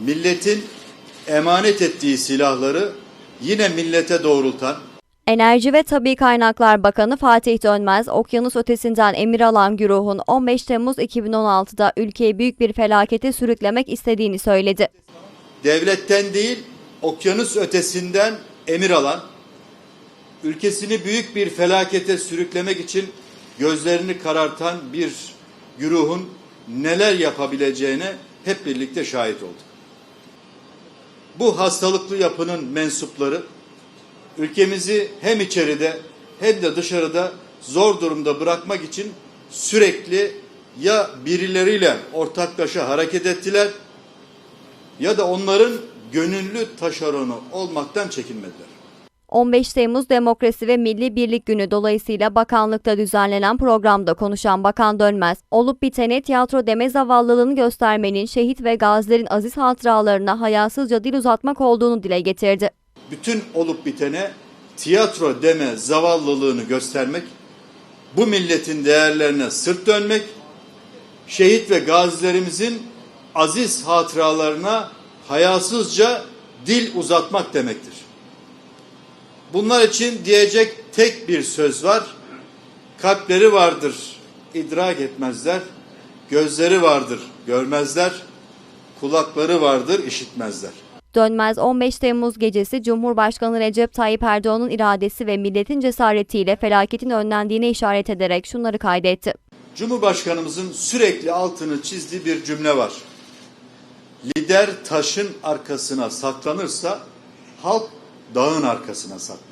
milletin emanet ettiği silahları yine millete doğrultan, Enerji ve Tabi Kaynaklar Bakanı Fatih Dönmez, okyanus ötesinden emir alan güruhun 15 Temmuz 2016'da ülkeyi büyük bir felakete sürüklemek istediğini söyledi. devletten değil okyanus ötesinden emir alan, ülkesini büyük bir felakete sürüklemek için gözlerini karartan bir güruhun neler yapabileceğine hep birlikte şahit olduk. Bu hastalıklı yapının mensupları ülkemizi hem içeride hem de dışarıda zor durumda bırakmak için sürekli ya birileriyle ortaklaşa hareket ettiler ya da onların gönüllü taşeronu olmaktan çekinmediler. 15 Temmuz Demokrasi ve Milli Birlik Günü dolayısıyla bakanlıkta düzenlenen programda konuşan Bakan Dönmez, olup bitene tiyatro deme zavallılığını göstermenin şehit ve gazilerin aziz hatıralarına hayasızca dil uzatmak olduğunu dile getirdi. Bütün olup bitene tiyatro deme zavallılığını göstermek, bu milletin değerlerine sırt dönmek, şehit ve gazilerimizin aziz hatıralarına hayasızca dil uzatmak demektir. Bunlar için diyecek tek bir söz var. Kalpleri vardır, idrak etmezler. Gözleri vardır, görmezler. Kulakları vardır, işitmezler. Dönmez 15 Temmuz gecesi Cumhurbaşkanı Recep Tayyip Erdoğan'ın iradesi ve milletin cesaretiyle felaketin önlendiğine işaret ederek şunları kaydetti. Cumhurbaşkanımızın sürekli altını çizdiği bir cümle var. Lider taşın arkasına saklanırsa halk dağın arkasına saklanır.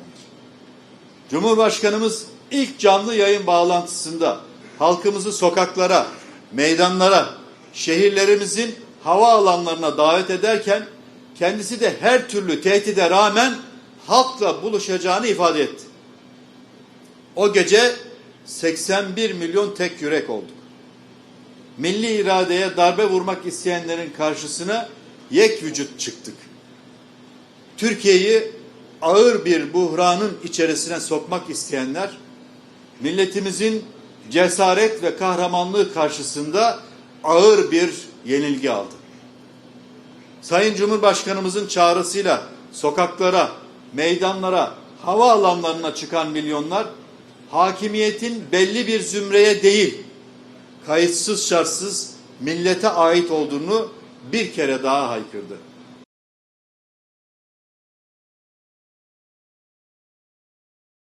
Cumhurbaşkanımız ilk canlı yayın bağlantısında halkımızı sokaklara, meydanlara, şehirlerimizin hava alanlarına davet ederken kendisi de her türlü tehdide rağmen halkla buluşacağını ifade etti. O gece 81 milyon tek yürek olduk. Milli iradeye darbe vurmak isteyenlerin karşısına yek vücut çıktık. Türkiye'yi ağır bir buhranın içerisine sokmak isteyenler milletimizin cesaret ve kahramanlığı karşısında ağır bir yenilgi aldı. Sayın Cumhurbaşkanımızın çağrısıyla sokaklara, meydanlara, hava alanlarına çıkan milyonlar hakimiyetin belli bir zümreye değil, kayıtsız şartsız millete ait olduğunu bir kere daha haykırdı.